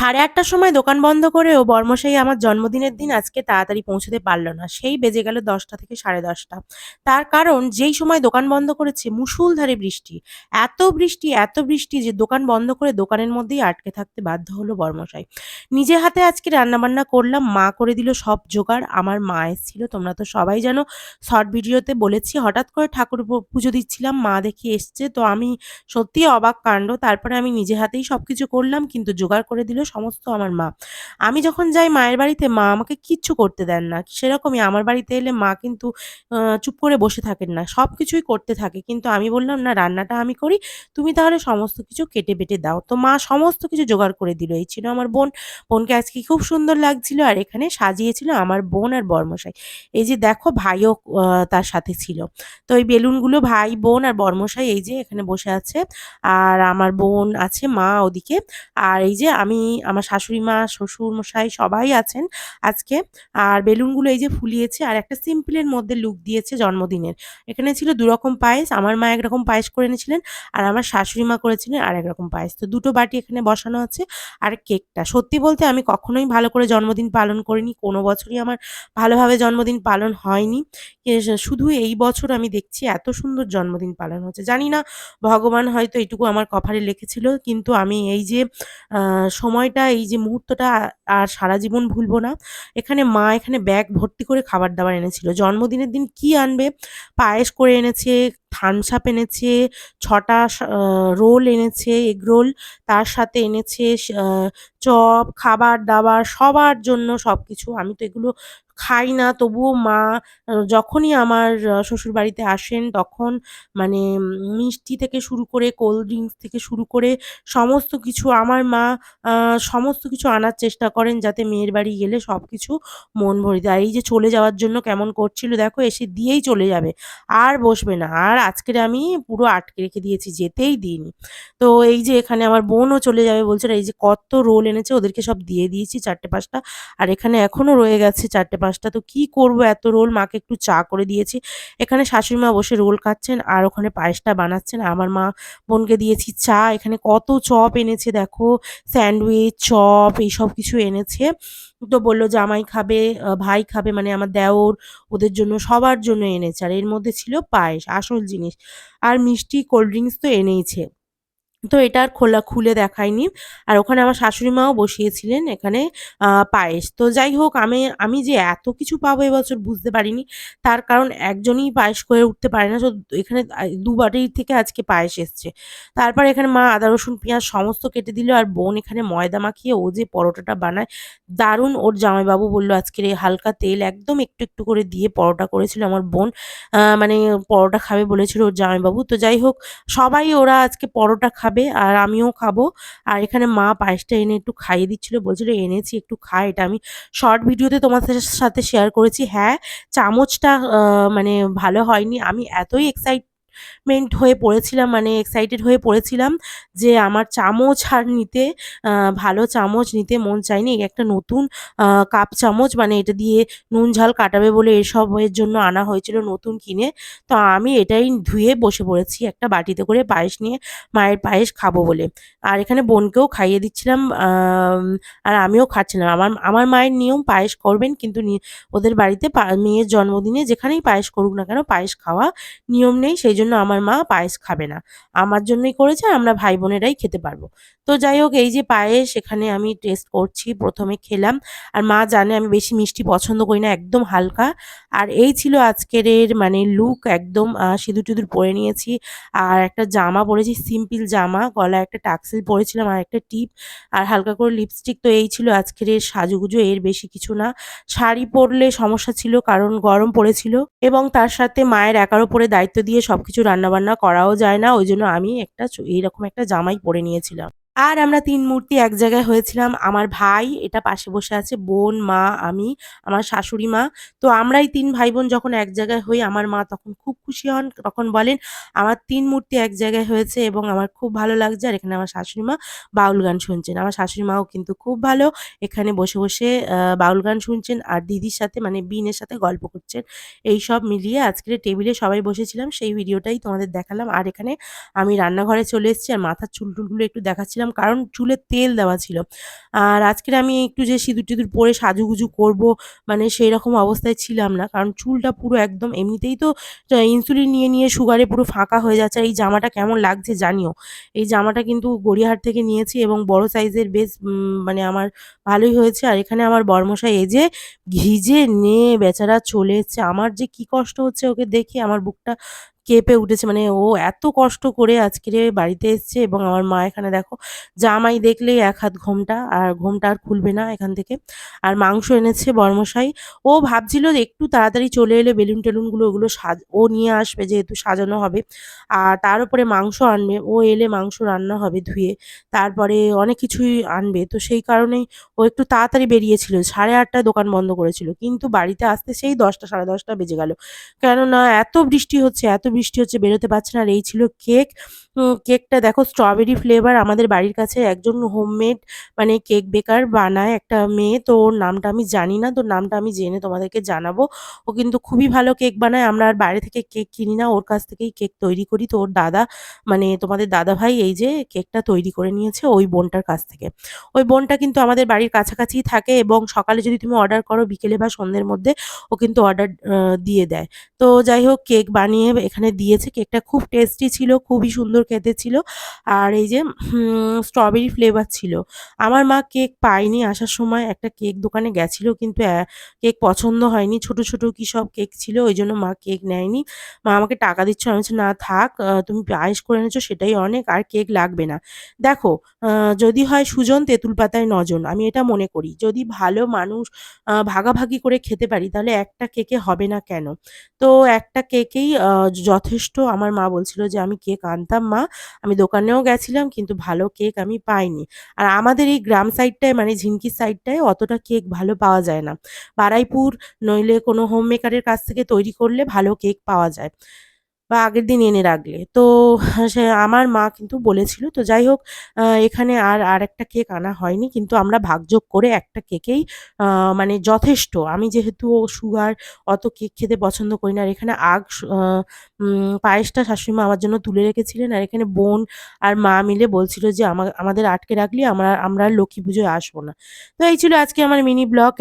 সাড়ে আটটার সময় দোকান বন্ধ করেও বর্মশাই আমার জন্মদিনের দিন আজকে তাড়াতাড়ি পৌঁছতে পারল না। সেই বেজে গেল দশটা থেকে সাড়ে দশটা। তার কারণ যেই সময় দোকান বন্ধ করেছে, মুষলধারে বৃষ্টি। এত বৃষ্টি এত বৃষ্টি যে দোকান বন্ধ করে দোকানের মধ্যেই আটকে থাকতে বাধ্য হলো বর্মশাই নিজে হাতে আজকে রান্নাবান্না করলাম, মা করে দিল সব জোগাড়, আমার মা এসেছিল, তোমরা তো সবাই জানো। শর্ট ভিডিওতে বলেছি, হঠাৎ করে ঠাকুর পুজো দিচ্ছিলাম, মা দেখি এসছে, তো আমি সত্যি অবাক কাণ্ড। তারপরে আমি নিজে হাতেই সব কিছু করলাম, কিন্তু জোগাড় করে দিল সমস্ত আমার মা। আমি যখন যাই মায়ের বাড়িতে, মা আমাকে কিচ্ছু করতে দেন না। সেরকমই আমার বাড়িতে এলে মা কিন্তু চুপ করে বসে থাকেন না। সব কিছুই করতে থাকে। কিন্তু আমি বললাম, না, রান্নাটা আমি করি। তুমি তাহলে সমস্ত কিছু কেটে বেটে দাও। তো মা সমস্ত কিছু জোগাড় করে দিল। এই ছিল আমার বোন। বোনকে আজকে খুব সুন্দর লাগছিল আর এখানে সাজিয়েছিল আমার বোন আর বর্মশাই। এই যে দেখো ভাইও তার সাথে ছিল। তো এই বেলুনগুলো ভাই, বোন আর বর্মশাই এই যে এখানে বসে আছে। আর আমার বোন আছে মা ওদিকে। আর এই যে আমি আমার শাশুড়ি মা শ্বশুর মশাই সবাই আছেন আজকে। আর বেলুনগুলো এই যে ফুলিয়েছে আর একটা সিম্পলের মধ্যে লুক দিয়েছে জন্মদিনের। এখানে ছিল দু রকম পায়েস আমার মা একরকম পায়েস করে এনেছিলেন আর আমার শাশুড়ি মা করেছিলেন আর একরকম পায়েস। তো দুটো বাটি এখানে বসানো আছে আর কেকটা। সত্যি বলতে আমি কখনোই ভালো করে জন্মদিন পালন করিনি কোনো বছরই আমার ভালোভাবে জন্মদিন পালন হয়নি। শুধু এই বছর আমি দেখছি এত সুন্দর জন্মদিন পালন হচ্ছে। জানি না ভগবান হয়তো এটুকু আমার কপালে লিখেছিল কিন্তু আমি এই যে আহ, সময়টা, এই যে মুহূর্তটা আর সারা জীবন ভুলবো না। এখানে মা এখানে ব্যাগ ভর্তি করে খাবার দাবার এনেছিল। জন্মদিনের দিন কি আনবে? পায়েস করে এনেছে থানসাপ এনেছে, ছটা রোল এনেছে, এগ রোল, তার সাথে এনেছে চপ, খাবার দাবার, সবার জন্য সব কিছু আমি তো এগুলো খাই না, তবুও মা যখনই আমার শ্বশুর বাড়িতে আসেন, তখন মানে মিষ্টি থেকে শুরু করে, কোল্ড ড্রিঙ্কস থেকে শুরু করে সমস্ত কিছু আমার মা সমস্ত কিছু আনার চেষ্টা করেন যাতে মেয়ের বাড়ি গেলে সব কিছু মন ভরে দেয় এই যে চলে যাওয়ার জন্য কেমন করছিল, দেখো, এসে দিয়েই চলে যাবে। আর বসবে না। আর আজকের আমি পুরো আটকে রেখে দিয়েছি, যেতেই দিইনি। তো এই যে এখানে আমার বোনও চলে যাবে বলছে, এই যে কত রোল এনেছে, ওদেরকে সব দিয়ে দিয়েছি চারটে পাঁচটা। আর এখানে এখনও রয়ে গেছে চারটে পাঁচটা তো কি করব? এত রোল মাকে একটু চা করে দিয়েছি। এখানে শাশুড়ি মা বসে রোল খাচ্ছেন আর ওখানে পায়েসটা বানাচ্ছেন। আমার মা বোনকে দিয়েছি চা। এখানে কত চপ এনেছে দেখো, স্যান্ডউইচ, চপ, এইসব কিছু এনেছে। তো বলল জামাই খাবে ভাই খাবে মানে আমার দেওর, ওদের জন্য, সবার জন্য এনেছে। আর এর মধ্যে ছিল পায়েস, আসল জিনিস। আর মিষ্টি কোল্ড ড্রিঙ্কস তো এনেইছে। তো এটা আর খোলা, খুলে দেখায়নি। আর ওখানে আমার শাশুড়ি মাও বসিয়েছিলেন এখানে পায়েস। তো যাই হোক, আমি আমি যে এত কিছু পাবো এবছর বুঝতে পারিনি। তার কারণ একজনই পায়েস করে উঠতে পারে না। তো এখানে, আ- দু বাটি থেকে আজকে পায়েস এসছে। তারপর এখানে মা আদা, রসুন, পেঁয়াজ সমস্ত কেটে দিল। আর বোন এখানে ময়দা মাখিয়ে ও যে পরোটাটা বানায়, দারুণ ওর জামাইবাবু বলল, আজকের এই হালকা তেল একদম একটু একটু করে দিয়ে পরোটা করেছিল আমার বোন। মানে পরোটা খাবে বলেছিল ওর জামাইবাবু। তো যাই হোক, সবাই ওরা আজকে পরোটা খাবে। আর আমিও খাব। আর এখানে মা পায়েসটা এনে একটু খাইয়ে দিচ্ছিল, বলছিল, এনেছি, একটু খা, এটা আমি শর্ট ভিডিওতে তোমাদের সাথে শেয়ার করেছি। হ্যাঁ চামচটা মানে ভালো হয়নি। আমি এতই এক্সাইটমেন্ট হয়ে পড়েছিলাম মানে এক্সাইটেড হয়ে পড়েছিলাম যে আমার চামচ আর নিতে ভালো চামচ নিতে মন চায়নি। একটা নতুন কাপ চামচ মানে এটা দিয়ে নুন ঝাল কাটাবে বলে এসব এর জন্য আনা হয়েছিল নতুন কিনে। তো আমি এটাই ধুয়ে বসে পড়েছি, একটা বাটিতে করে পায়েস নিয়ে মায়ের পায়েস খাব বলে। আর এখানে বোনকেও খাইয়ে দিচ্ছিলাম আর আমিও খাচ্ছিলাম। আমার আমার মায়ের নিয়ম পায়েস করবেন, কিন্তু ওদের বাড়িতে মেয়ের জন্মদিনে যেখানেই পায়েস করুক না কেন, পায়েস খাওয়া নিয়ম নেই, সেই জন্য আমার মা পায়েস খাবে না। আমার জন্যই করেছে, আমরা ভাই বোনেরাই খেতে পারব। তো যাই হোক, এই যে পায়েস, এখানে আমি টেস্ট করছি, প্রথমে খেলাম। আর মা জানে আমি বেশি মিষ্টি পছন্দ করি না, একদম হালকা। আর এই ছিল আজকের এর মানে লুক একদম সিঁদুর টিঁদুর পরে নিয়েছি। আর একটা জামা পরেছি সিম্পল জামা। গলায় একটা টাক্সিল পরেছিলাম, আর একটা টিপ আর হালকা করে লিপস্টিক তো এই ছিল আজকের এর সাজুগুজু, এর বেশি কিছু না। শাড়ি পরলে সমস্যা ছিল, কারণ গরম পড়েছিল। এবং তার সাথে মায়ের একার উপরে দায়িত্ব দিয়ে সবকিছু রান্নাবান্না করাও যায় না ওই জন্য আমি একটা এইরকম একটা জামাই পরে নিয়েছিলাম। আর আমরা তিন মূর্তি এক জায়গায় হয়েছিলাম। আমার ভাই, এটা পাশে বসে আছে, বোন, মা, আমি, আমার শাশুড়ি মা। তো আমরাই তিন ভাই বোন যখন এক জায়গায় হই, আমার মা তখন খুব খুশি হন, তখন বলেন, আমার তিন মূর্তি এক জায়গায় হয়েছে এবং আমার খুব ভালো লাগছে। আর এখানে আমার শাশুড়ি মা বাউল গান শুনছেন। আমার শাশুড়ি মাও কিন্তু খুব ভালো। এখানে বসে বসে বাউল গান শুনছেন আর দিদির সাথে মানে বিনের সাথে গল্প করছেন। এই সব মিলিয়ে আজকের টেবিলে সবাই বসেছিলাম। সেই ভিডিওটাই তোমাদের দেখালাম। আর এখানে আমি রান্নাঘরে চলে এসেছি আর মাথার চুল টুলগুলো একটু দেখাচ্ছিলাম। যাচ্ছিলাম কারণ চুলে তেল দেওয়া ছিল। আর আজকের আমি একটু যে সিঁদুর টিঁদুর পরে সাজুগুজু করব মানে সেই রকম অবস্থায় ছিলাম না, কারণ চুলটা পুরো একদম এমনিতেই তো ইনসুলিন নিয়ে নিয়ে সুগারে পুরো ফাঁকা হয়ে যাচ্ছে। এই জামাটা কেমন লাগছে জানিও। এই জামাটা কিন্তু গড়িয়াহাট থেকে নিয়েছি এবং বড় সাইজের বেশ মানে আমার ভালোই হয়েছে। আর এখানে আমার বরমশাই এই যে ঘিজে নিয়ে বেচারা চলে এসছে। আমার যে কি কষ্ট হচ্ছে ওকে দেখে, আমার বুকটা কেঁপে উঠেছে। মানে ও এত কষ্ট করে আজকের বাড়িতে এসছে এবং আমার মা এখানে দেখো, জামাই দেখলেই এক হাত ঘোমটা আর ঘোমটা আর খুলবে না এখান থেকে। আর মাংস এনেছে বরমশাই। ও ভাবছিল একটু তাড়াতাড়ি চলে এলে বেলুন টেলুনগুলো ওগুলো সাজ, ও নিয়ে আসবে যেহেতু সাজানো হবে। আর তার উপরে মাংস আনবে। ও এলে মাংস রান্না হবে ধুয়ে। তারপরে অনেক কিছুই আনবে। তো সেই কারণেই ও একটু তাড়াতাড়ি বেরিয়েছিল। সাড়ে আটটায় দোকান বন্ধ করেছিল। কিন্তু বাড়িতে আসতে সেই দশটা, সাড়ে দশটা বেজে গেল। কেননা এত বৃষ্টি হচ্ছে, এত বৃষ্টি হচ্ছে, বেরোতে পারছে না। আর এই ছিল কেক। কেকটা দেখো স্ট্রবেরি ফ্লেভার আমাদের বাড়ির কাছে একজন হোমমেড মানে কেক বেকার বানায় একটা মেয়ে। তো ওর নামটা আমি জানি না, তো নামটা আমি জেনে তোমাদেরকে জানাব। ও কিন্তু খুবই ভালো কেক বানায়। আমরা আর বাইরে থেকে কেক কিনি না, ওর কাছ থেকেই কেক তৈরি করি। তো ওর দাদা মানে তোমাদের দাদা ভাই এই যে কেকটা তৈরি করে নিয়েছে ওই বোনটার কাছ থেকে। ওই বোনটা কিন্তু আমাদের বাড়ির কাছাকাছিই থাকে এবং সকালে যদি তুমি অর্ডার করো বিকেলে বা সন্ধ্যের মধ্যে ও কিন্তু অর্ডার দিয়ে দেয়। তো যাই হোক, কেক বানিয়ে এখানে দিয়েছে কেকটা। খুব টেস্টি ছিল, খুবই সুন্দর খেতে ছিল। আর এই যে স্ট্রবেরি ফ্লেভার ছিল। আমার মা কেক পায়নি আসার সময়। একটা কেক দোকানে গেছিল কিন্তু কেক পছন্দ হয়নি। ছোট ছোট কি সব কেক ছিল, ওই জন্য মা কেক নেয়নি। মা আমাকে টাকা দিচ্ছ। আমি বলছি, না থাক তুমি পায়েস করে এনেছো, সেটাই অনেক, আর কেক লাগবে না। দেখো যদি হয় সুজন, তেঁতুল পাতায় নজন। আমি এটা মনে করি। যদি ভালো মানুষ ভাগাভাগি করে খেতে পারি, তাহলে একটা কেকে হবে না কেন? তো একটা কেকেই যথেষ্ট। আমার মা বলছিল যে, আমি কেক আনতাম মা, আমি দোকানেও গেছিলাম, কিন্তু ভালো কেক আমি পাইনি। আর আমাদের এই গ্রাম সাইডটায় মানে ঝিনকির সাইডটায় অতটা কেক ভালো পাওয়া যায় না। বারাইপুর নইলে কোনো হোম মেকারের কাছ থেকে তৈরি করলে ভালো কেক পাওয়া যায়। বা আগের দিন এনে রাখলে। তো সে আমার মা কিন্তু বলেছিল, তো যাই হোক এখানে আর আর একটা কেক আনা হয়নি, কিন্তু আমরা ভাগযোগ করে একটা কেকেই মানে যথেষ্ট। আমি যেহেতু সুগার, অত কেক খেতে পছন্দ করি না, আর এখানে আগ পায়েসটা শাশুড়িমা আমার জন্য তুলে রেখেছিলেন, আর এখানে বোন আর মা মিলে বলছিল যে, আমা- আমাদের আটকে রাখলি, আমরা আমরা লক্ষ্মী পুজোয় আসব না। তো এই ছিল আজকে আমার মিনি ব্লগ।